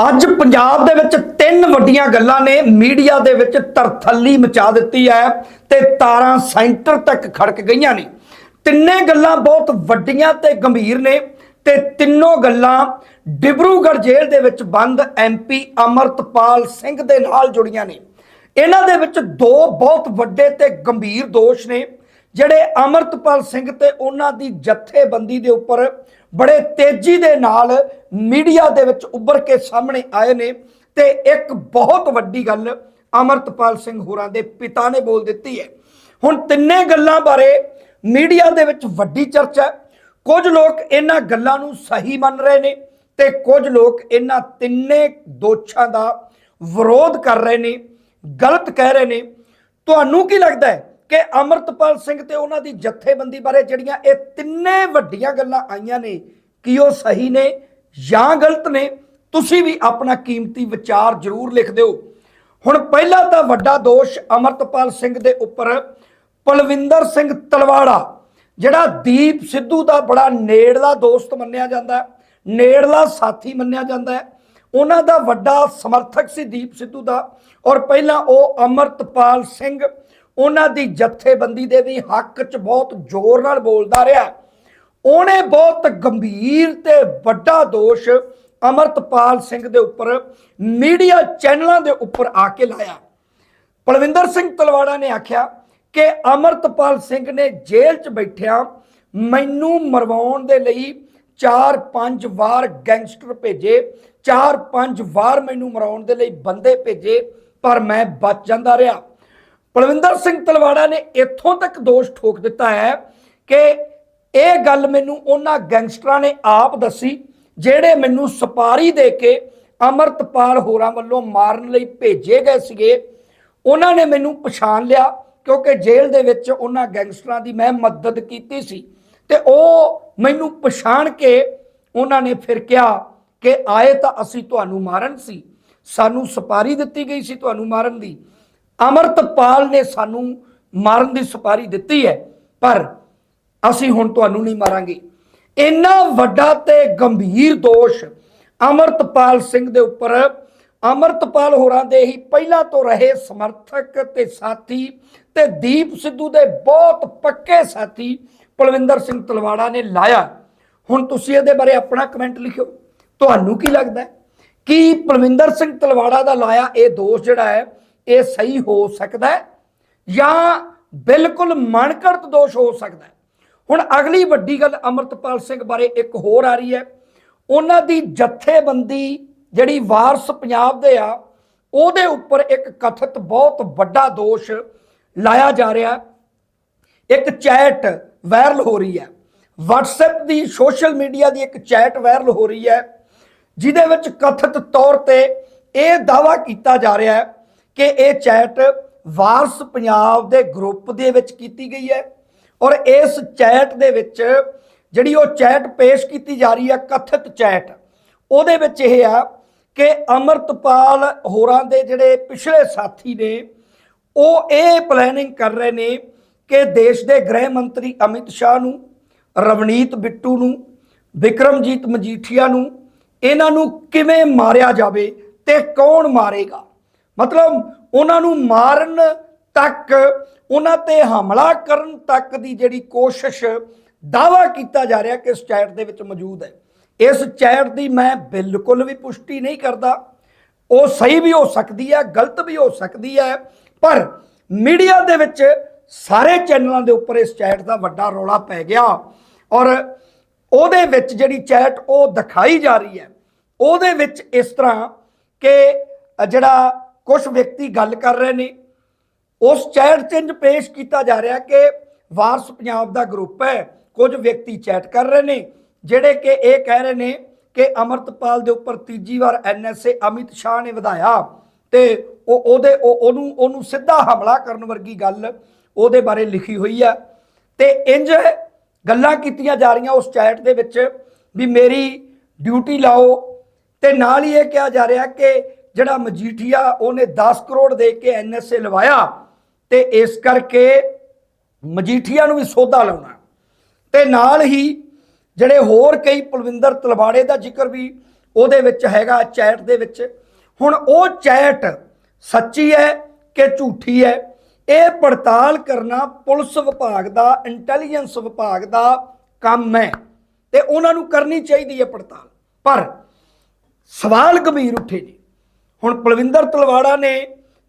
ਅੱਜ ਪੰਜਾਬ ਦੇ ਵਿੱਚ ਤਿੰਨ ਵੱਡੀਆਂ ਗੱਲਾਂ ਨੇ। ਮੀਡੀਆ ਦੇ ਵਿੱਚ ਤਰਥੱਲੀ ਮਚਾ ਦਿੱਤੀ ਹੈ ਤੇ ਤਾਰਾਂ ਸੈਂਟਰ ਤੱਕ ਖੜਕ ਗਈਆਂ ਨੇ। ਤਿੰਨੇ ਗੱਲਾਂ ਬਹੁਤ ਵੱਡੀਆਂ ਤੇ ਗੰਭੀਰ ਨੇ ਤੇ ਤਿੰਨੋਂ ਗੱਲਾਂ ਡਿਬਰੂਗੜ੍ਹ ਜੇਲ੍ਹ ਦੇ ਵਿੱਚ ਬੰਦ ਐਮਪੀ ਅਮਰਤਪਾਲ ਸਿੰਘ ਦੇ ਨਾਲ ਜੁੜੀਆਂ ਨੇ। ਇਹਨਾਂ ਦੇ ਵਿੱਚ ਦੋ ਬਹੁਤ ਵੱਡੇ ਤੇ ਗੰਭੀਰ ਦੋਸ਼ ਨੇ। ਜਿਹੜੇ ਅਮਰਤਪਾਲ ਸਿੰਘ ਤੇ ਉਹਨਾਂ ਦੀ ਜਥੇਬੰਦੀ ਦੇ ਉੱਪਰ ਬੜੇ ਤੇਜ਼ੀ ਦੇ ਨਾਲ ਮੀਡੀਆ ਦੇ ਵਿੱਚ ਉੱਭਰ ਕੇ ਸਾਹਮਣੇ ਆਏ ਨੇ ਤੇ ਇੱਕ ਬਹੁਤ ਵੱਡੀ ਗੱਲ ਅਮਰਤਪਾਲ ਸਿੰਘ ਹੋਰਾਂ ਦੇ ਪਿਤਾ ਨੇ ਬੋਲ ਦਿੱਤੀ ਹੈ। ਹੁਣ ਤਿੰਨੇ ਗੱਲਾਂ ਬਾਰੇ ਮੀਡੀਆ ਦੇ ਵਿੱਚ ਵੱਡੀ ਚਰਚਾ ਹੈ। ਕੁਝ ਲੋਕ ਇਹਨਾਂ ਗੱਲਾਂ ਨੂੰ ਸਹੀ ਮੰਨ ਰਹੇ ਨੇ ਤੇ ਕੁਝ ਲੋਕ ਇਹਨਾਂ ਤਿੰਨੇ ਦੋਸ਼ਾਂ ਦਾ ਵਿਰੋਧ ਕਰ ਰਹੇ ਨੇ, ਗਲਤ ਕਹਿ ਰਹੇ ਨੇ। ਤੁਹਾਨੂੰ ਕੀ ਲੱਗਦਾ ਹੈ ਕਿ ਅਮਰਤਪਾਲ ਸਿੰਘ ਤੇ ਉਹਨਾਂ ਦੀ ਜਥੇਬੰਦੀ ਬਾਰੇ ਜਿਹੜੀਆਂ ਇਹ ਤਿੰਨੇ ਵੱਡੀਆਂ ਗੱਲਾਂ ਆਈਆਂ ਨੇ, ਕਿ ਉਹ ਸਹੀ ਨੇ ਜਾਂ ਗਲਤ ਨੇ, ਤੁਸੀਂ ਵੀ ਆਪਣਾ ਕੀਮਤੀ ਵਿਚਾਰ ਜ਼ਰੂਰ ਲਿਖ ਦਿਓ। ਹੁਣ ਪਹਿਲਾ ਤਾਂ ਵੱਡਾ ਦੋਸ਼ ਅਮਰਤਪਾਲ ਸਿੰਘ ਦੇ ਉੱਪਰ ਪਲਵਿੰਦਰ ਸਿੰਘ ਤਲਵਾੜਾ, ਜਿਹੜਾ ਦੀਪ ਸਿੱਧੂ ਦਾ ਬੜਾ ਨੇੜਲਾ ਦੋਸਤ ਮੰਨਿਆ ਜਾਂਦਾ ਨੇੜਲਾ ਸਾਥੀ ਮੰਨਿਆ ਜਾਂਦਾ ਹੈ। ਉਹਨਾਂ ਦਾ ਵੱਡਾ ਸਮਰਥਕ ਸੀ ਦੀਪ ਸਿੱਧੂ ਦਾ ਔਰ ਪਹਿਲਾਂ ਉਹ ਅਮਰਤਪਾਲ ਸਿੰਘ ਉਹਨਾਂ ਦੀ ਜਥੇਬੰਦੀ ਦੇ ਵੀ ਹੱਕ 'ਚ ਬਹੁਤ ਜ਼ੋਰ ਨਾਲ ਬੋਲਦਾ ਰਿਹਾ। ਉਹਨੇ ਬਹੁਤ ਗੰਭੀਰ ਤੇ ਵੱਡਾ ਦੋਸ਼ ਅਮਰਤਪਾਲ ਸਿੰਘ ਦੇ ਉੱਪਰ, ਮੀਡੀਆ ਚੈਨਲਾਂ ਦੇ ਉੱਪਰ ਆ ਕੇ ਲਾਇਆ। ਪਲਵਿੰਦਰ ਸਿੰਘ ਤਲਵਾੜਾ ਨੇ ਆਖਿਆ ਕਿ ਅਮਰਤਪਾਲ ਸਿੰਘ ਨੇ ਜੇਲ੍ਹ 'ਚ ਬੈਠਿਆ ਮੈਨੂੰ ਮਰਵਾਉਣ ਦੇ ਲਈ 4-5 ਵਾਰ ਗੈਂਗਸਟਰ ਭੇਜੇ 4-5 ਵਾਰ ਮੈਨੂੰ ਮਰਾਉਣ ਦੇ ਲਈ ਬੰਦੇ ਭੇਜੇ, ਪਰ ਮੈਂ ਬਚ ਜਾਂਦਾ ਰਿਹਾ। ਪਲਵਿੰਦਰ ਸਿੰਘ ਤਲਵਾੜਾ ਨੇ ਇੱਥੋਂ ਤੱਕ ਦੋਸ਼ ਠੋਕ ਦਿੱਤਾ ਹੈ ਕਿ ਇਹ ਗੱਲ ਮੈਨੂੰ ਉਹਨਾਂ ਗੈਂਗਸਟਰਾਂ ਨੇ ਆਪ ਦੱਸੀ, ਜਿਹੜੇ ਮੈਨੂੰ ਸਪਾਰੀ ਦੇ ਕੇ ਅਮਰਤਪਾਲ ਹੋਰਾਂ ਵੱਲੋਂ ਮਾਰਨ ਲਈ ਭੇਜੇ ਗਏ ਸੀਗੇ। ਉਹਨਾਂ ਨੇ ਮੈਨੂੰ ਪਛਾਣ ਲਿਆ, ਕਿਉਂਕਿ ਜੇਲ੍ਹ ਦੇ ਵਿੱਚ ਉਹਨਾਂ ਗੈਂਗਸਟਰਾਂ ਦੀ ਮੈਂ ਮਦਦ ਕੀਤੀ ਸੀ। ਤੇ ਉਹ ਮੈਨੂੰ ਪਛਾਣ ਕੇ ਉਹਨਾਂ ਨੇ ਫਿਰ ਕਿਹਾ ਕਿ ਆਏ ਤਾਂ ਅਸੀਂ ਤੁਹਾਨੂੰ ਮਾਰਨ ਸੀ। ਸਾਨੂੰ ਸੁਪਾਰੀ ਦਿੱਤੀ ਗਈ ਸੀ ਤੁਹਾਨੂੰ ਮਾਰਨ ਦੀ। ਅਮਰਤਪਾਲ ਨੇ ਸਾਨੂੰ ਮਾਰਨ ਦੀ ਸੁਪਾਰੀ ਦਿੱਤੀ ਹੈ, ਪਰ ਅਸੀਂ ਹੁਣ ਤੁਹਾਨੂੰ ਨਹੀਂ ਮਾਰਾਂਗੇ। ਇੰਨਾ ਵੱਡਾ ਤੇ ਗੰਭੀਰ ਦੋਸ਼ ਅਮਰਤਪਾਲ ਸਿੰਘ ਦੇ ਉੱਪਰ, ਅਮਰਤਪਾਲ ਹੋਰਾਂ ਦੇ ਹੀ ਪਹਿਲਾਂ ਤੋਂ ਰਹੇ ਸਮਰਥਕ ਤੇ ਸਾਥੀ ਤੇ ਦੀਪ ਸਿੱਧੂ ਦੇ ਬਹੁਤ ਪੱਕੇ ਸਾਥੀ ਪਲਵਿੰਦਰ ਸਿੰਘ ਤਲਵਾੜਾ ਨੇ ਲਾਇਆ। ਹੁਣ ਤੁਸੀਂ ਇਹਦੇ ਬਾਰੇ ਆਪਣਾ ਕਮੈਂਟ ਲਿਖਿਓ। ਤੁਹਾਨੂੰ ਕੀ ਲੱਗਦਾ ਕਿ ਪਲਵਿੰਦਰ ਸਿੰਘ ਤਲਵਾੜਾ ਦਾ ਲਾਇਆ ਇਹ ਦੋਸ਼ ਜਿਹੜਾ ਹੈ ਇਹ ਸਹੀ ਹੋ ਸਕਦਾ ਹੈ ਜਾਂ ਬਿਲਕੁਲ ਮਨਕਰਤ ਦੋਸ਼ ਹੋ ਸਕਦਾ ਹੈ। ਹੁਣ ਅਗਲੀ ਵੱਡੀ ਗੱਲ ਅਮਰਤਪਾਲ ਸਿੰਘ ਬਾਰੇ ਇੱਕ ਹੋਰ ਆ ਰਹੀ ਹੈ। ਉਹਨਾਂ ਦੀ ਜਥੇਬੰਦੀ ਜਿਹੜੀ ਵਾਰਸ ਪੰਜਾਬ ਦੇ ਆ, ਉਹਦੇ ਉੱਪਰ ਇੱਕ ਕਥਿਤ ਬਹੁਤ ਵੱਡਾ ਦੋਸ਼ ਲਾਇਆ ਜਾ ਰਿਹਾ ਇੱਕ ਚੈਟ ਵਾਇਰਲ ਹੋ ਰਹੀ ਹੈ। WhatsApp ਦੀ ਸੋਸ਼ਲ ਮੀਡੀਆ ਦੀ ਇੱਕ ਚੈਟ ਵਾਇਰਲ ਹੋ ਰਹੀ ਹੈ, ਜਿਹਦੇ ਵਿੱਚ ਕਥਿਤ ਤੌਰ ਤੇ ਇਹ ਦਾਵਾ ਕੀਤਾ ਜਾ ਰਿਹਾ ਹੈ ਕਿ ਇਹ ਚੈਟ ਵਾਰਸ ਪੰਜਾਬ ਦੇ ਗਰੁੱਪ ਦੇ ਵਿੱਚ ਕੀਤੀ ਗਈ ਹੈ ਔਰ ਇਸ ਚੈਟ ਦੇ ਵਿੱਚ ਜਿਹੜੀ ਉਹ ਚੈਟ ਪੇਸ਼ ਕੀਤੀ ਜਾ ਰਹੀ ਹੈ, ਕਥਿਤ ਚੈਟ, ਉਹਦੇ ਵਿੱਚ ਇਹ ਆ ਕਿ ਅਮਰਤਪਾਲ ਹੋਰਾਂ ਦੇ ਜਿਹੜੇ ਪਿਛਲੇ ਸਾਥੀ ਨੇ, ਉਹ ਇਹ ਪਲੈਨਿੰਗ ਕਰ ਰਹੇ ਨੇ ਕਿ ਦੇਸ਼ ਦੇ ਗ੍ਰਹਿ ਮੰਤਰੀ ਅਮਿਤ ਸ਼ਾਹ ਨੂੰ, ਰਵਨੀਤ ਬਿੱਟੂ ਨੂੰ, ਵਿਕਰਮਜੀਤ ਮਜੀਠੀਆ ਨੂੰ ਇਹਨਾਂ ਨੂੰ ਕਿਵੇਂ ਮਾਰਿਆ ਜਾਵੇ ਤੇ ਕੌਣ ਮਾਰੇਗਾ? ਮਤਲਬ ਉਹਨਾਂ ਨੂੰ ਮਾਰਨ ਤੱਕ, ਉਹਨਾਂ ਤੇ ਹਮਲਾ ਕਰਨ ਤੱਕ ਦੀ ਜਿਹੜੀ ਕੋਸ਼ਿਸ਼ ਦਾਵਾ ਕੀਤਾ ਜਾ ਰਿਹਾ ਕਿ ਇਸ ਚੈਟ ਦੇ ਵਿੱਚ ਮੌਜੂਦ ਹੈ। ਇਸ ਚੈਟ ਦੀ ਮੈਂ ਬਿਲਕੁਲ ਵੀ ਪੁਸ਼ਟੀ ਨਹੀਂ ਕਰਦਾ। ਉਹ ਸਹੀ ਵੀ ਹੋ ਸਕਦੀ ਹੈ, ਗਲਤ ਵੀ ਹੋ ਸਕਦੀ ਹੈ, ਪਰ ਮੀਡੀਆ ਦੇ ਵਿੱਚ ਸਾਰੇ ਚੈਨਲਾਂ ਦੇ ਉੱਪਰ ਇਸ ਚੈਟ ਦਾ ਵੱਡਾ ਰੌਲਾ ਪੈ ਗਿਆ ਔਰ ਉਹਦੇ ਵਿੱਚ ਜਿਹੜੀ ਚੈਟ ਉਹ ਦਿਖਾਈ ਜਾ ਰਹੀ ਹੈ, ਉਹਦੇ ਵਿੱਚ ਇਸ ਤਰ੍ਹਾਂ ਕਿ ਜਿਹੜਾ ਕੁਝ ਵਿਅਕਤੀ ਗੱਲ ਕਰ ਰਹੇ ਨੇ। ਉਸ ਚੈਟ 'ਚ ਇੰਜ ਪੇਸ਼ ਕੀਤਾ ਜਾ ਰਿਹਾ ਕਿ ਵਾਰਸ ਪੰਜਾਬ ਦਾ ਗਰੁੱਪ ਹੈ। ਕੁਝ ਵਿਅਕਤੀ ਚੈਟ ਕਰ ਰਹੇ ਨੇ, ਜਿਹੜੇ ਕਿ ਇਹ ਕਹਿ ਰਹੇ ਨੇ ਕਿ ਅਮਰਤਪਾਲ ਦੇ ਉੱਪਰ ਤੀਜੀ ਵਾਰ ਐਨਐਸਏ ਅਮਿਤ ਸ਼ਾਹ ਨੇ ਵਧਾਇਆ ਤੇ ਉਹ ਉਹਦੇ ਉਹ- ਉਹਨੂੰ ਉਹਨੂੰ ਸਿੱਧਾ ਹਮਲਾ ਕਰਨ ਵਰਗੀ ਗੱਲ ਉਹਦੇ ਬਾਰੇ ਲਿਖੀ ਹੋਈ ਆ ਤੇ ਇੰਜ ਗੱਲਾਂ ਕੀਤੀਆਂ ਜਾ ਰਹੀਆਂ ਉਸ ਚੈਟ ਦੇ ਵਿੱਚ ਵੀ ਮੇਰੀ ਡਿਊਟੀ ਲਾਓ। ਤੇ ਨਾਲ ਹੀ ਇਹ ਕਿਹਾ ਜਾ ਰਿਹਾ ਕਿ ਜਿਹੜਾ ਮਜੀਠੀਆ ਉਹਨੇ 10 ਕਰੋੜ ਦੇ ਕੇ ਐਨਐਸਏ ਲਵਾਇਆ ਤੇ ਇਸ ਕਰਕੇ ਮਜੀਠੀਆ ਨੂੰ ਵੀ ਸੌਦਾ ਲਾਉਣਾ। ਤੇ ਨਾਲ ਹੀ ਜਿਹੜੇ ਹੋਰ ਕਈ ਪਲਵਿੰਦਰ ਤਲਵਾੜੇ ਦਾ ਜ਼ਿਕਰ ਵੀ ਉਹਦੇ ਵਿੱਚ ਹੈਗਾ ਚੈਟ ਦੇ ਵਿੱਚ। ਹੁਣ ਉਹ ਚੈਟ ਸੱਚੀ ਹੈ ਕਿ ਝੂਠੀ ਹੈ? ਇਹ ਪੜਤਾਲ ਕਰਨਾ ਪੁਲਿਸ ਵਿਭਾਗ ਦਾ, ਇੰਟੈਲੀਜੈਂਸ ਵਿਭਾਗ ਦਾ ਕੰਮ ਹੈ ਤੇ ਉਹਨਾਂ ਨੂੰ ਕਰਨੀ ਚਾਹੀਦੀ ਹੈ ਪੜਤਾਲ। ਪਰ ਸਵਾਲ ਗੰਭੀਰ ਉੱਠੇ ਨੇ ਹੁਣ ਪਲਵਿੰਦਰ ਤਲਵਾੜਾ ਨੇ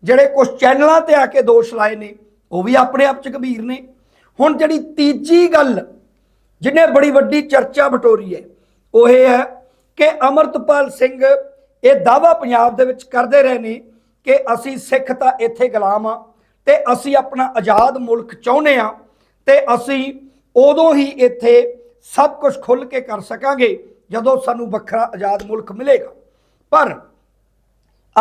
ਜਿਹੜੇ ਕੁਝ ਚੈਨਲਾਂ ਤੇ ਆ ਕੇ ਦੋਸ਼ ਲਾਏ ਨੇ, ਉਹ ਵੀ ਆਪਣੇ ਆਪ ਚ ਗੰਭੀਰ ਨੇ। ਹੁਣ ਜਿਹੜੀ ਤੀਜੀ ਗੱਲ ਜਿਹਨੇ ਬੜੀ ਵੱਡੀ ਚਰਚਾ ਬਟੋਰੀ ਹੈ, ਉਹ ਇਹ ਹੈ ਕਿ ਅਮਰਤਪਾਲ ਸਿੰਘ ਇਹ ਦਾਵਾ ਪੰਜਾਬ ਦੇ ਵਿੱਚ ਕਰਦੇ ਰਹੇ ਨੇ ਕਿ ਅਸੀਂ ਸਿੱਖ ਤਾਂ ਇੱਥੇ ਗੁਲਾਮ ਆ ਤੇ ਅਸੀਂ ਆਪਣਾ ਆਜ਼ਾਦ ਮੁਲਕ ਚਾਹੁੰਦੇ ਆ ਤੇ ਅਸੀਂ ਉਦੋਂ ਹੀ ਇੱਥੇ ਸਭ ਕੁਝ ਖੁੱਲ ਕੇ ਕਰ ਸਕਾਂਗੇ ਜਦੋਂ ਸਾਨੂੰ ਵੱਖਰਾ ਆਜ਼ਾਦ ਮੁਲਕ ਮਿਲੇਗਾ। ਪਰ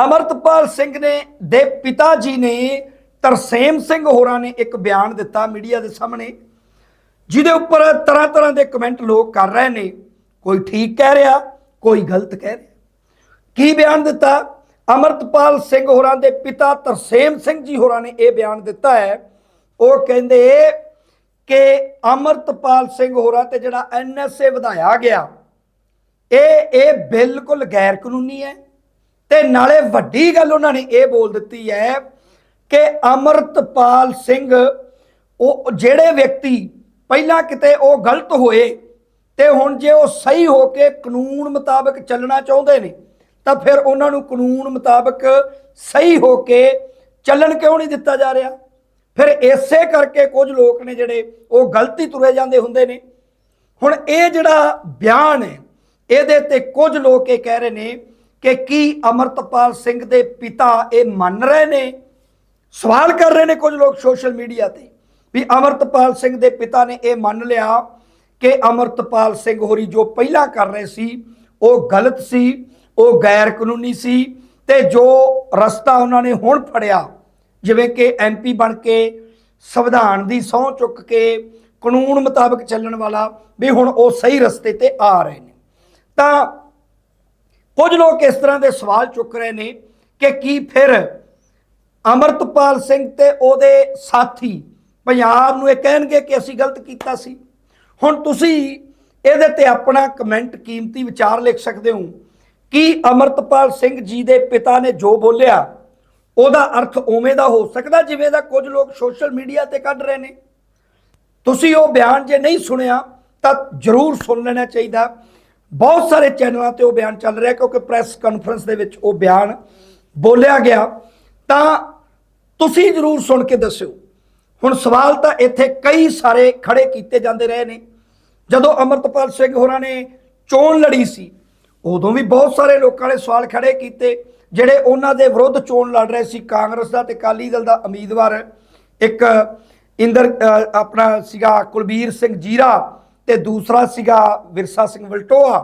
ਅਮਰਤਪਾਲ ਸਿੰਘ ਨੇ ਦੇ ਪਿਤਾ ਜੀ ਨੇ, ਤਰਸੇਮ ਸਿੰਘ ਹੋਰਾਂ ਨੇ ਇੱਕ ਬਿਆਨ ਦਿੱਤਾ ਮੀਡੀਆ ਦੇ ਸਾਹਮਣੇ, ਜਿਹਦੇ ਉੱਪਰ ਤਰ੍ਹਾਂ ਤਰ੍ਹਾਂ ਦੇ ਕਮੈਂਟ ਲੋਕ ਕਰ ਰਹੇ ਨੇ। ਕੋਈ ਠੀਕ ਕਹਿ ਰਿਹਾ, ਕੋਈ ਗਲਤ ਕਹਿ ਰਿਹਾ। ਕੀ ਬਿਆਨ ਦਿੱਤਾ? ਅਮਰਤਪਾਲ ਸਿੰਘ ਹੋਰਾਂ ਦੇ ਪਿਤਾ ਤਰਸੇਮ ਸਿੰਘ ਜੀ ਹੋਰਾਂ ਨੇ ਇਹ ਬਿਆਨ ਦਿੱਤਾ ਹੈ। ਉਹ ਕਹਿੰਦੇ ਕਿ ਅਮਰਤਪਾਲ ਸਿੰਘ ਹੋਰਾਂ ਤੇ ਜਿਹੜਾ ਐਨਐਸਏ ਵਧਾਇਆ ਗਿਆ, ਇਹ ਇਹ ਬਿਲਕੁਲ ਗੈਰ ਕਾਨੂੰਨੀ ਹੈ। ਤੇ ਨਾਲੇ ਵੱਡੀ ਗੱਲ ਉਹਨਾਂ ਨੇ ਇਹ ਬੋਲ ਦਿੱਤੀ ਹੈ ਕਿ ਅਮਰਤਪਾਲ ਸਿੰਘ, ਉਹ ਜਿਹੜੇ ਵਿਅਕਤੀ ਪਹਿਲਾਂ ਕਿਤੇ ਉਹ ਗਲਤ ਹੋਏ ਤੇ ਹੁਣ ਜੇ ਉਹ ਸਹੀ ਹੋ ਕੇ ਕਾਨੂੰਨ ਮੁਤਾਬਕ ਚੱਲਣਾ ਚਾਹੁੰਦੇ ਨੇ, ਤਾਂ ਫਿਰ ਉਹਨਾਂ ਨੂੰ ਕਾਨੂੰਨ ਮੁਤਾਬਕ ਸਹੀ ਹੋ ਕੇ ਚੱਲਣ ਕਿਉਂ ਨਹੀਂ ਦਿੱਤਾ ਜਾ ਰਿਹਾ? ਫਿਰ ਇਸੇ ਕਰਕੇ ਕੁਝ ਲੋਕ ਨੇ ਜਿਹੜੇ ਉਹ ਗਲਤੀ ਤੁਰੇ ਜਾਂਦੇ ਹੁੰਦੇ ਨੇ। ਹੁਣ ਇਹ ਜਿਹੜਾ ਬਿਆਨ ਹੈ, ਇਹਦੇ ਤੇ ਕੁਝ ਲੋਕ ਇਹ ਕਹਿ ਰਹੇ ਨੇ ਕਿ ਕੀ ਅਮਰਤਪਾਲ ਸਿੰਘ ਦੇ ਪਿਤਾ ਇਹ ਮੰਨ ਰਹੇ ਨੇ? ਸਵਾਲ ਕਰ ਰਹੇ ਨੇ ਕੁਝ ਲੋਕ ਸੋਸ਼ਲ ਮੀਡੀਆ ਤੇ ਵੀ ਅਮਰਤਪਾਲ ਸਿੰਘ ਦੇ ਪਿਤਾ ਨੇ ਇਹ ਮੰਨ ਲਿਆ ਕਿ ਅਮਰਤਪਾਲ ਸਿੰਘ ਹੋਰੀ ਜੋ ਪਹਿਲਾਂ ਕਰ ਰਹੇ ਸੀ, ਉਹ ਗਲਤ ਸੀ, ਉਹ ਗੈਰ ਕਾਨੂੰਨੀ ਸੀ ਤੇ ਜੋ ਰਸਤਾ ਉਹਨਾਂ ਨੇ ਹੁਣ ਫੜਿਆ, ਜਿਵੇਂ ਕਿ ਐਮਪੀ ਬਣ ਕੇ, ਸੰਵਿਧਾਨ ਦੀ ਸਹੁੰ ਚੁੱਕ ਕੇ, ਕਾਨੂੰਨ ਮੁਤਾਬਕ ਚੱਲਣ ਵਾਲਾ ਵੀ ਹੁਣ ਉਹ ਸਹੀ ਰਸਤੇ ਤੇ ਆ ਰਹੇ ਨੇ। ਤਾਂ ਕੁਝ ਲੋਕ ਇਸ ਤਰ੍ਹਾਂ ਦੇ ਸਵਾਲ ਚੁੱਕ ਰਹੇ ਨੇ ਕਿ ਕੀ ਫਿਰ ਅਮਰਤਪਾਲ ਸਿੰਘ ਤੇ ਉਹਦੇ ਸਾਥੀ ਪੰਜਾਬ ਨੂੰ ਇਹ ਕਹਿਣਗੇ ਕਿ ਅਸੀਂ ਗਲਤ ਕੀਤਾ ਸੀ? ਹੁਣ ਤੁਸੀਂ ਇਹਦੇ ਤੇ ਆਪਣਾ ਕਮੈਂਟ ਕੀਮਤੀ ਵਿਚਾਰ ਲਿਖ ਸਕਦੇ ਹੋ। ਕਿ ਅਮਰਤਪਾਲ ਸਿੰਘ ਜੀ ਦੇ ਪਿਤਾ ਨੇ ਜੋ ਬੋਲਿਆ, ਉਹਦਾ ਅਰਥ ਉਵੇਂ ਦਾ ਹੋ ਸਕਦਾ ਜਿਵੇਂ ਦਾ ਕੁਝ ਲੋਕ ਸੋਸ਼ਲ ਮੀਡੀਆ ਤੇ ਕੱਢ ਰਹੇ ਨੇ? ਤੁਸੀਂ ਉਹ ਬਿਆਨ ਜੇ ਨਹੀਂ ਸੁਣਿਆ, ਤਾਂ ਜ਼ਰੂਰ ਸੁਣ ਲੈਣਾ ਚਾਹੀਦਾ। ਬਹੁਤ ਸਾਰੇ ਚੈਨਲਾਂ ਤੇ ਉਹ ਬਿਆਨ ਚੱਲ ਰਿਹਾ ਕਿਉਂਕਿ ਪ੍ਰੈਸ ਕਾਨਫਰੰਸ ਦੇ ਵਿੱਚ ਉਹ ਬਿਆਨ ਬੋਲਿਆ ਗਿਆ। ਤਾਂ ਤੁਸੀਂ ਜ਼ਰੂਰ ਸੁਣ ਕੇ ਦੱਸਿਓ। ਹੁਣ ਸਵਾਲ ਤਾਂ ਇੱਥੇ ਕਈ ਸਾਰੇ ਖੜੇ ਕੀਤੇ ਜਾਂਦੇ ਰਹੇ ਨੇ। ਜਦੋਂ ਅਮਰਤਪਾਲ ਸਿੰਘ ਹੋਰਾਂ ਨੇ ਚੋਣ ਲੜੀ ਸੀ, ਉਦੋਂ ਵੀ ਬਹੁਤ ਸਾਰੇ ਲੋਕਾਂ ਨੇ ਸਵਾਲ ਖੜੇ ਕੀਤੇ, ਜਿਹੜੇ ਉਹਨਾਂ ਦੇ ਵਿਰੁੱਧ ਚੋਣ ਲੜ ਰਹੇ ਸੀ। ਕਾਂਗਰਸ ਦਾ ਤੇ ਅਕਾਲੀ ਦਲ ਦਾ ਉਮੀਦਵਾਰ ਇੱਕ ਇੰਦਰ ਆਪਣਾ ਸੀਗਾ ਕੁਲਬੀਰ ਸਿੰਘ ਜੀਰਾ। ਤੇ ਦੂਸਰਾ ਸੀਗਾ ਵਿਰਸਾ ਸਿੰਘ ਵਲਟੋਆ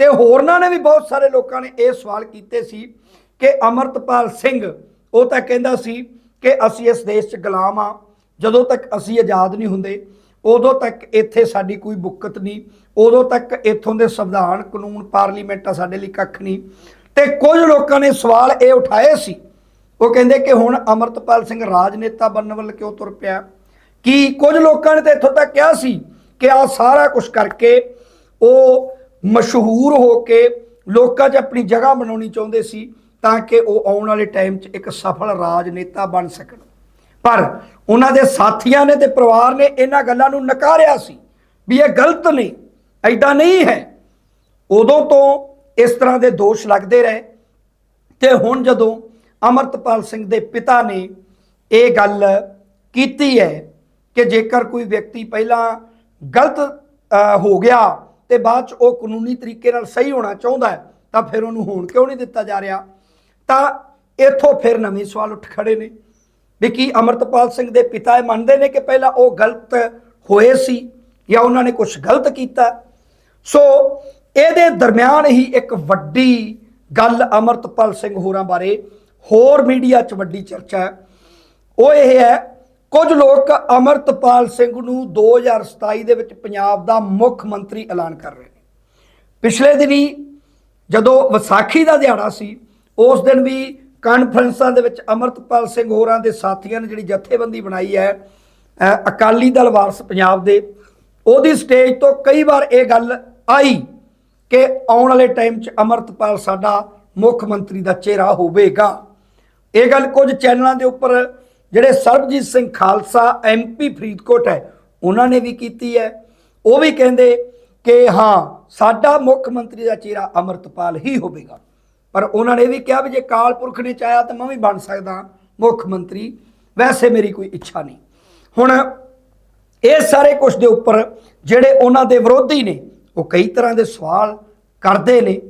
ਤੇ ਹੋਰਨਾਂ ਨੇ ਵੀ ਬਹੁਤ ਸਾਰੇ ਲੋਕਾਂ ਨੇ ਇਹ ਸਵਾਲ ਕੀਤੇ ਸੀ ਕਿ ਅਮਰਤਪਾਲ ਸਿੰਘ, ਉਹ ਤਾਂ ਕਹਿੰਦਾ ਸੀ ਕਿ ਅਸੀਂ ਇਸ ਦੇਸ਼ 'ਚ ਗੁਲਾਮ ਆ ਜਦੋਂ ਤੱਕ ਅਸੀਂ ਆਜ਼ਾਦ ਨਹੀਂ ਹੁੰਦੇ, ਉਦੋਂ ਤੱਕ ਇੱਥੇ ਸਾਡੀ ਕੋਈ ਬੁੱਕਤ ਨਹੀਂ, ਉਦੋਂ ਤੱਕ ਇੱਥੋਂ ਦੇ ਸੰਵਿਧਾਨ ਕਾਨੂੰਨ ਪਾਰਲੀਮੈਂਟ ਆ ਸਾਡੇ ਲਈ ਕੱਖ ਨਹੀਂ। ਤੇ ਕੁਝ ਲੋਕਾਂ ਨੇ ਸਵਾਲ ਇਹ ਉਠਾਏ ਸੀ। ਉਹ ਕਹਿੰਦੇ ਕਿ ਹੁਣ ਅਮਰਤਪਾਲ ਸਿੰਘ ਰਾਜਨੇਤਾ ਬਣਨ ਵੱਲ ਕਿਉਂ ਤੁਰ ਪਿਆ? ਕੀ ਕੁਝ ਲੋਕਾਂ ਨੇ ਤਾਂ ਇੱਥੋਂ ਤੱਕ ਕਿਹਾ ਸੀ ਕਿ ਆ ਸਾਰਾ ਕੁਝ ਕਰਕੇ ਉਹ ਮਸ਼ਹੂਰ ਹੋ ਕੇ ਲੋਕਾਂ 'ਚ ਆਪਣੀ ਜਗ੍ਹਾ ਬਣਾਉਣੀ ਚਾਹੁੰਦੇ ਸੀ ਤਾਂ ਕਿ ਉਹ ਆਉਣ ਵਾਲੇ ਟਾਈਮ 'ਚ ਇੱਕ ਸਫਲ ਰਾਜਨੇਤਾ ਬਣ ਸਕਣ। ਪਰ ਉਹਨਾਂ ਦੇ ਸਾਥੀਆਂ ਨੇ ਤੇ ਪਰਿਵਾਰ ਨੇ ਇਹਨਾਂ ਗੱਲਾਂ ਨੂੰ ਨਕਾਰਿਆ ਸੀ ਵੀ ਇਹ ਗਲਤ ਨੇ ਐਦਾਂ ਨਹੀਂ ਹੈ। ਉਦੋਂ ਤੋਂ ਇਸ ਤਰ੍ਹਾਂ ਦੇ ਦੋਸ਼ ਲੱਗਦੇ ਰਹੇ ਤੇ ਹੁਣ ਜਦੋਂ ਅਮਰਤਪਾਲ ਸਿੰਘ ਦੇ ਪਿਤਾ ਨੇ ਇਹ ਗੱਲ ਕੀਤੀ ਹੈ ਕਿ ਜੇਕਰ ਕੋਈ ਵਿਅਕਤੀ ਪਹਿਲਾਂ ਗਲਤ ਹੋ ਗਿਆ ਤੇ ਬਾਅਦ ਚ ਉਹ ਕਾਨੂੰਨੀ ਤਰੀਕੇ ਨਾਲ ਸਹੀ ਹੋਣਾ ਚਾਹੁੰਦਾ ਹੈ, ਤਾਂ ਫਿਰ ਉਹਨੂੰ ਹੋਣ ਕਿਉਂ ਨਹੀਂ ਦਿੱਤਾ ਜਾ ਰਿਹਾ? ਤਾਂ ਇੱਥੋਂ ਫਿਰ ਨਵੇਂ ਸਵਾਲ ਉੱਠ ਖੜੇ ਨੇ ਵੀ ਕੀ ਅਮਰਤਪਾਲ ਸਿੰਘ ਦੇ ਪਿਤਾ ਇਹ ਮੰਨਦੇ ਨੇ ਕਿ ਪਹਿਲਾਂ ਉਹ ਗਲਤ ਹੋਏ ਸੀ ਜਾਂ ਉਹਨਾਂ ਨੇ ਕੁਝ ਗਲਤ ਕੀਤਾ? ਸੋ ਇਹਦੇ ਦਰਮਿਆਨ ਹੀ ਇੱਕ ਵੱਡੀ ਗੱਲ ਅਮਰਤਪਾਲ ਸਿੰਘ ਹੋਰਾਂ ਬਾਰੇ ਹੋਰ ਮੀਡੀਆ 'ਚ ਵੱਡੀ ਚਰਚਾ ਹੈ। ਉਹ ਇਹ ਹੈ ਕੁਝ ਲੋਕ ਅਮਰਤਪਾਲ ਸਿੰਘ ਨੂੰ 2027 ਦੇ ਵਿੱਚ ਪੰਜਾਬ ਦਾ ਮੁੱਖ ਮੰਤਰੀ ਐਲਾਨ ਕਰ ਰਹੇ ਨੇ। ਪਿਛਲੇ ਦਿਨੀ ਜਦੋਂ ਵਿਸਾਖੀ ਦਾ ਦਿਹਾੜਾ ਸੀ, ਉਸ ਦਿਨ ਵੀ ਕਾਨਫਰੰਸਾਂ ਦੇ ਵਿੱਚ ਅਮਰਤਪਾਲ ਸਿੰਘ ਹੋਰਾਂ ਦੇ ਸਾਥੀਆਂ ਨੇ ਜਿਹੜੀ ਜਥੇਬੰਦੀ ਬਣਾਈ ਹੈ ਅਕਾਲੀ ਦਲ ਵਾਰਸ ਪੰਜਾਬ ਦੇ, ਉਹਦੀ ਸਟੇਜ ਤੋਂ ਕਈ ਵਾਰ ਇਹ ਗੱਲ ਆਈ ਕਿ ਆਉਣ ਵਾਲੇ ਟਾਈਮ 'ਚ ਅਮਰਤਪਾਲ ਸਾਡਾ ਮੁੱਖ ਮੰਤਰੀ ਦਾ ਚਿਹਰਾ ਹੋਵੇਗਾ। ਇਹ ਗੱਲ ਕੁਝ ਚੈਨਲਾਂ ਦੇ ਉੱਪਰ ਜਿਹੜੇ ਸਰਬਜੀਤ ਸਿੰਘ ਖਾਲਸਾ ਐਮਪੀ ਫਰੀਦਕੋਟ ਹੈ, ਉਹਨਾਂ ਨੇ ਵੀ ਕੀਤੀ ਹੈ। ਉਹ ਵੀ ਕਹਿੰਦੇ ਕਿ ਹਾਂ, ਸਾਡਾ ਮੁੱਖ ਮੰਤਰੀ ਦਾ ਚਿਹਰਾ ਅਮਰਤਪਾਲ ਹੀ ਹੋਵੇਗਾ। ਪਰ ਉਹਨਾਂ ਨੇ ਵੀ ਕਿਹਾ ਵੀ ਜੇ ਕਾਲ ਪੁਰਖ ਨੇ ਚਾਹਿਆ ਤਾਂ ਮੈਂ ਵੀ ਬਣ ਸਕਦਾ ਮੁੱਖ ਮੰਤਰੀ। ਵੈਸੇ ਮੇਰੀ ਕੋਈ ਇੱਛਾ ਨਹੀਂ। ਹੁਣ ਇਹ ਸਾਰੇ ਕੁਝ ਦੇ ਉੱਪਰ ਜਿਹੜੇ ਉਹਨਾਂ ਦੇ ਵਿਰੋਧੀ ਨੇ, ਉਹ ਕਈ ਤਰ੍ਹਾਂ ਦੇ ਸਵਾਲ ਕਰਦੇ ਨੇ।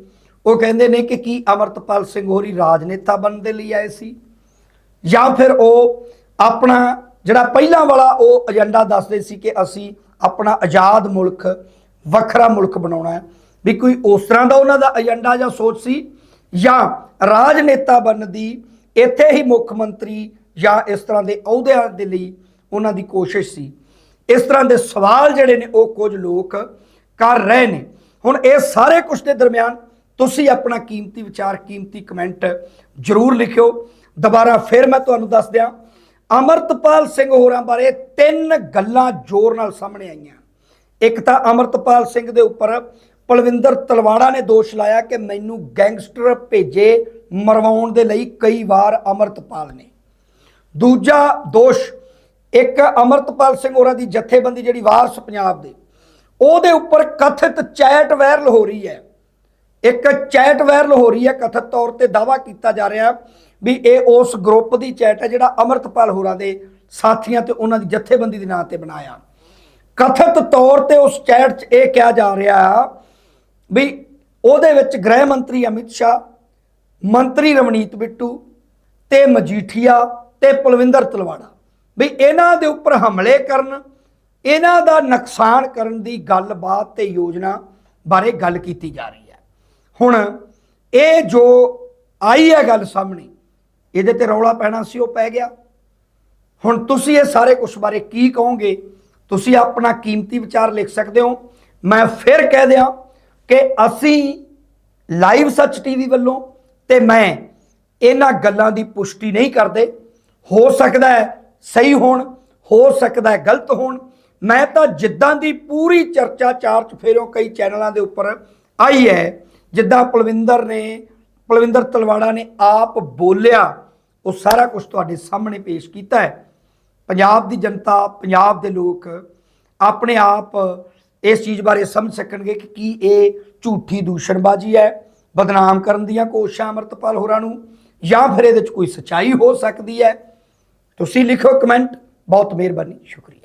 ਉਹ ਕਹਿੰਦੇ ਨੇ ਕਿ ਕੀ ਅਮਰਤਪਾਲ ਸਿੰਘ ਹੋਰੀ ਰਾਜਨੇਤਾ ਬਣਨ ਦੇ ਲਈ ਆਏ ਸੀ? ਜਾਂ ਫਿਰ ਉਹ ਆਪਣਾ ਜਿਹੜਾ ਪਹਿਲਾਂ ਵਾਲਾ ਉਹ ਏਜੰਡਾ ਦੱਸਦੇ ਸੀ ਕਿ ਅਸੀਂ ਆਪਣਾ ਆਜ਼ਾਦ ਮੁਲਕ, ਵੱਖਰਾ ਮੁਲਕ ਬਣਾਉਣਾ ਹੈ। ਵੀ ਕੋਈ ਉਸ ਤਰ੍ਹਾਂ ਦਾ ਉਹਨਾਂ ਦਾ ਏਜੰਡਾ ਜਾਂ ਸੋਚ ਸੀ ਜਾਂ ਰਾਜਨੇਤਾ ਬਣਨ ਦੀ ਇੱਥੇ ਹੀ ਮੁੱਖ ਮੰਤਰੀ ਜਾਂ ਇਸ ਤਰ੍ਹਾਂ ਦੇ ਅਹੁਦਿਆਂ ਦੇ ਲਈ ਉਹਨਾਂ ਦੀ ਕੋਸ਼ਿਸ਼ ਸੀ। ਇਸ ਤਰ੍ਹਾਂ ਦੇ ਸਵਾਲ ਜਿਹੜੇ ਨੇ ਉਹ ਕੁਝ ਲੋਕ ਕਰ ਰਹੇ ਨੇ। ਹੁਣ ਇਹ ਸਾਰੇ ਕੁਝ ਦੇ ਦਰਮਿਆਨ ਤੁਸੀਂ ਆਪਣਾ ਕੀਮਤੀ ਵਿਚਾਰ, ਕੀਮਤੀ ਕਮੈਂਟ ਜ਼ਰੂਰ ਲਿਖਿਓ। ਦੁਬਾਰਾ ਫਿਰ ਮੈਂ ਤੁਹਾਨੂੰ ਦੱਸ ਦਿਆਂ, ਅਮਰਤਪਾਲ ਸਿੰਘ ਹੋਰਾਂ ਬਾਰੇ ਤਿੰਨ ਗੱਲਾਂ ਜ਼ੋਰ ਨਾਲ ਸਾਹਮਣੇ ਆਈਆਂ। ਇੱਕ ਤਾਂ ਅਮਰਤਪਾਲ ਸਿੰਘ ਦੇ ਉੱਪਰ ਪਲਵਿੰਦਰ ਤਲਵਾੜਾ ਨੇ ਦੋਸ਼ ਲਾਇਆ ਕਿ ਮੈਨੂੰ ਗੈਂਗਸਟਰ ਭੇਜੇ ਮਰਵਾਉਣ ਦੇ ਲਈ ਕਈ ਵਾਰ ਅਮਰਤਪਾਲ ਨੇ। ਦੂਜਾ ਦੋਸ਼, ਇੱਕ ਅਮਰਤਪਾਲ ਸਿੰਘ ਹੋਰਾਂ ਦੀ ਜਥੇਬੰਦੀ ਜਿਹੜੀ ਵਾਰਸ ਪੰਜਾਬ ਦੇ, ਉਹਦੇ ਉੱਪਰ ਕਥਿਤ ਚੈਟ ਵਾਇਰਲ ਹੋ ਰਹੀ ਹੈ। ਇੱਕ ਚੈਟ ਵਾਇਰਲ ਹੋ ਰਹੀ ਹੈ, ਕਥਿਤ ਤੌਰ ਤੇ ਦਾਵਾ ਕੀਤਾ ਜਾ ਰਿਹਾ ਵੀ ਇਹ ਉਸ ਗਰੁੱਪ ਦੀ ਚੈਟ ਹੈ ਜਿਹੜਾ ਅਮਰਤਪਾਲ ਹੋਰਾਂ ਦੇ ਸਾਥੀਆਂ ਤੇ ਉਹਨਾਂ ਦੀ ਜਥੇਬੰਦੀ ਦੇ ਨਾਂ ਤੇ ਬਣਾਇਆ। ਕਥਿਤ ਤੌਰ ਤੇ ਉਸ ਚੈਟ 'ਚ ਇਹ ਕਿਹਾ ਜਾ ਰਿਹਾ ਵੀ ਉਹਦੇ ਵਿੱਚ ਗ੍ਰਹਿ ਮੰਤਰੀ ਅਮਿਤ ਸ਼ਾਹ, ਮੰਤਰੀ ਰਵਨੀਤ ਬਿੱਟੂ ਤੇ ਮਜੀਠੀਆ ਤੇ ਪਲਵਿੰਦਰ ਤਲਵਾੜਾ ਵੀ ਇਹਨਾਂ ਦੇ ਉੱਪਰ ਹਮਲੇ ਕਰਨ, ਇਹਨਾਂ ਦਾ ਨੁਕਸਾਨ ਕਰਨ ਦੀ ਗੱਲਬਾਤ ਤੇ ਯੋਜਨਾ ਬਾਰੇ ਗੱਲ ਕੀਤੀ ਜਾ ਰਹੀ ਹੈ। ਹੁਣ ਇਹ ਜੋ ਆਈ ਹੈ ਗੱਲ ਸਾਹਮਣੇ ਇਹਦੇ ਤੇ ਰੌਲਾ ਪੈਣਾ ਸੀ, ਉਹ ਪੈ ਗਿਆ। ਹੁਣ ਤੁਸੀਂ ਇਹ ਸਾਰੇ ਕੁਝ ਬਾਰੇ ਕੀ ਕਹੋਗੇ? ਤੁਸੀਂ ਆਪਣਾ ਕੀਮਤੀ ਵਿਚਾਰ ਲਿਖ ਸਕਦੇ ਹੋ। ਮੈਂ ਫਿਰ ਕਹਿ ਦਿਆਂ ਕਿ ਅਸੀਂ ਲਾਈਵ ਸੱਚ ਟੀਵੀ ਵੱਲੋਂ ਤੇ ਮੈਂ ਇਹਨਾਂ ਗੱਲਾਂ ਦੀ ਪੁਸ਼ਟੀ ਨਹੀਂ ਕਰਦੇ। ਹੋ ਸਕਦਾ ਹੈ ਸਹੀ ਹੋਣ, ਹੋ ਸਕਦਾ ਹੈ ਗਲਤ ਹੋਣ। ਮੈਂ ਤਾਂ ਜਿੱਦਾਂ ਦੀ ਪੂਰੀ ਚਰਚਾ ਚਾਰ ਚਫੇਰੋਂ ਕਈ ਚੈਨਲਾਂ ਦੇ ਉੱਪਰ ਆਈ ਹੈ, ਜਿੱਦਾਂ ਪਲਵਿੰਦਰ ਨੇ, ਪਲਵਿੰਦਰ ਤਲਵਾੜਾ ਨੇ ਆਪ ਬੋਲਿਆ ਉਹ ਸਾਰਾ ਕੁਝ ਤੁਹਾਡੇ ਸਾਹਮਣੇ ਪੇਸ਼ ਕੀਤਾ ਹੈ। ਪੰਜਾਬ ਦੀ ਜਨਤਾ, ਪੰਜਾਬ ਦੇ ਲੋਕ ਆਪਣੇ ਆਪ ਇਸ ਚੀਜ਼ ਬਾਰੇ ਸਮਝ ਸਕਣਗੇ ਕਿ ਕੀ ਇਹ ਝੂਠੀ ਦੂਸ਼ਣਬਾਜ਼ੀ ਹੈ, ਬਦਨਾਮ ਕਰਨ ਦੀਆਂ ਕੋਸ਼ਿਸ਼ਾਂ ਅਮਰਤਪਾਲ ਹੋਰਾਂ ਨੂੰ, ਜਾਂ ਫਿਰ ਇਹਦੇ ਵਿੱਚ ਕੋਈ ਸਚਾਈ ਹੋ ਸਕਦੀ ਹੈ। ਤੁਸੀਂ ਲਿਖੋ ਕਮੈਂਟ। ਬਹੁਤ ਮਿਹਰਬਾਨੀ। ਸ਼ੁਕਰੀਆ।